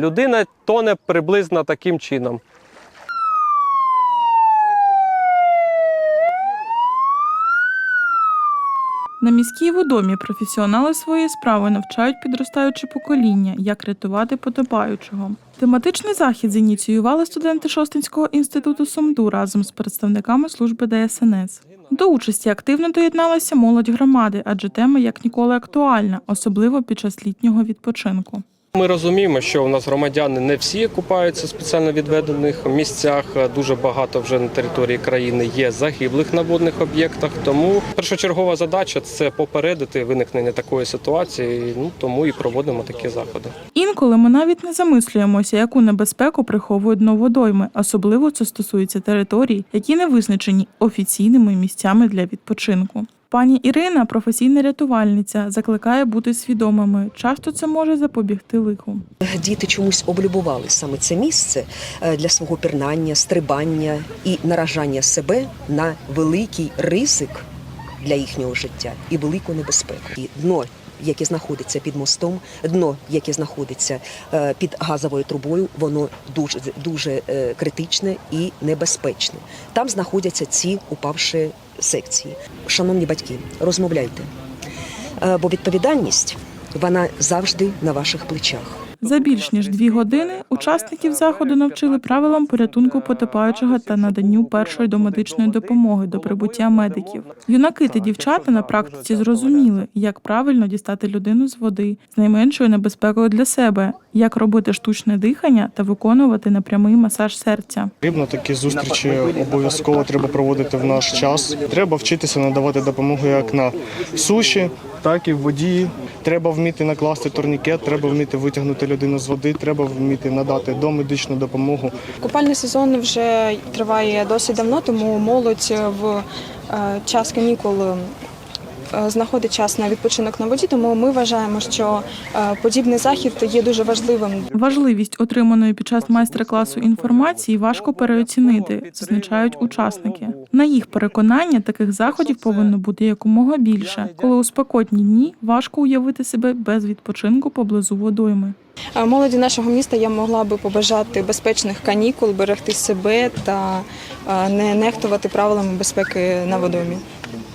Людина тоне приблизно таким чином. На міській водомі професіонали своєї справи навчають підростаюче покоління, як рятувати потопаючого. Тематичний захід зініціювали студенти Шостинського інституту СумДУ разом з представниками служби ДСНС. До участі активно доєдналася молодь громади, адже тема як ніколи актуальна, особливо під час літнього відпочинку. Ми розуміємо, що у нас громадяни не всі купаються в спеціально відведених місцях. Дуже багато вже на території країни є загиблих на водних об'єктах. Тому першочергова задача це попередити виникнення такої ситуації. Ну тому і проводимо такі заходи. Інколи ми навіть не замислюємося, яку небезпеку приховують дно водойми, особливо це стосується територій, які не визначені офіційними місцями для відпочинку. Пані Ірина, професійна рятувальниця, закликає бути свідомими. Часто це може запобігти лиху. Діти чомусь облюбували саме це місце е, для свого пірнання, стрибання і наражання себе на великий ризик для їхнього життя і велику небезпеку. І дно, яке знаходиться під мостом, дно, яке знаходиться е, під газовою трубою, воно дуже дуже е, критичне і небезпечне. Там знаходяться ці упавші секції. Шановні батьки, розмовляйте, Е, бо відповідальність вона завжди на ваших плечах. За більш ніж дві години учасників заходу навчили правилам порятунку потопаючого та наданню першої домедичної допомоги до прибуття медиків. Юнаки та дівчата на практиці зрозуміли, як правильно дістати людину з води з найменшою небезпекою для себе, як робити штучне дихання та виконувати непрямий масаж серця. Потрібно такі зустрічі обов'язково треба проводити в наш час. Треба вчитися надавати допомогу як на суші, так і в воді. Треба вміти накласти турнікет, треба вміти витягнути людину з води, треба вміти надати домедичну допомогу. Купальний сезон вже триває досить давно, тому молодь в е, час канікул знаходить час на відпочинок на воді. Тому ми вважаємо, що е, подібний захід є дуже важливим Важливість отриманої під час майстер-класу інформації важко переоцінити, зазначають учасники. На їх переконання таких заходів повинно бути якомога більше, коли у спекотні дні важко уявити себе без відпочинку поблизу водойми. Е, Молоді нашого міста я могла би побажати безпечних канікул, берегти себе та е, не нехтувати правилами безпеки на водомі.